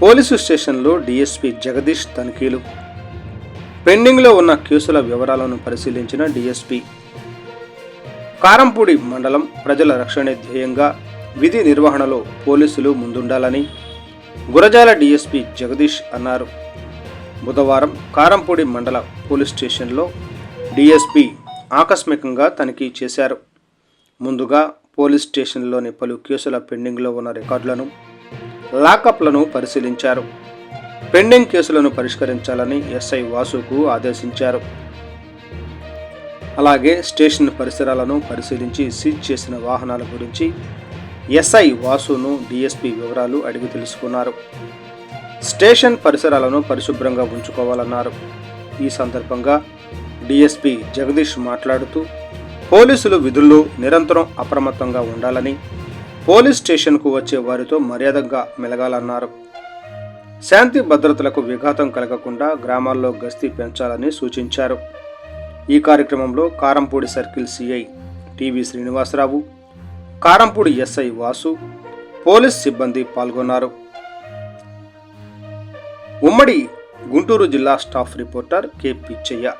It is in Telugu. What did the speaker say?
పోలీసు స్టేషన్లో డీఎస్పీ జగదీష్ తనిఖీలు. పెండింగ్లో ఉన్న కేసుల వివరాలను పరిశీలించిన డీఎస్పీ. కారంపూడి మండలం ప్రజల రక్షణే ధ్యేయంగా విధి నిర్వహణలో పోలీసులు ముందుండాలని గురజాల డీఎస్పీ జగదీష్ అన్నారు. బుధవారం కారంపూడి మండల పోలీస్ స్టేషన్లో డీఎస్పీ ఆకస్మికంగా తనిఖీ చేశారు. ముందుగా పోలీస్ స్టేషన్లోని పలు కేసుల పెండింగ్లో ఉన్న రికార్డులను లాకప్లను పరిశీలించారు. పెండింగ్ కేసులను పరిష్కరించాలని ఎస్ఐ వాసుకు ఆదేశించారు. అలాగే స్టేషన్ పరిసరాలను పరిశీలించి సీజ్ చేసిన వాహనాల గురించి ఎస్ఐ వాసును డిఎస్పి వివరాలు అడిగి తెలుసుకున్నారు. స్టేషన్ పరిసరాలను పరిశుభ్రంగా ఉంచుకోవాలన్నారు. ఈ సందర్భంగా డీఎస్పీ జగదీష్ మాట్లాడుతూ పోలీసులు విధుల్లో నిరంతరం అప్రమత్తంగా ఉండాలని పోలీస్ స్టేషన్కు వచ్చే వారితో మర్యాదగా మెలగాలన్నారు. శాంతి భద్రతలకు విఘాతం కలగకుండా గ్రామాల్లో గస్తీ పెంచాలని సూచించారు. ఈ కార్యక్రమంలో Karempudi circle CI TV Srinivasarao Karempudi SI Vasu police సిబ్బంది పాల్గొన్నారు. ఉమ్మడి గుంటూరు జిల్లా స్టాఫ్ రిపోర్టర్ కె పిచ్చయ్య.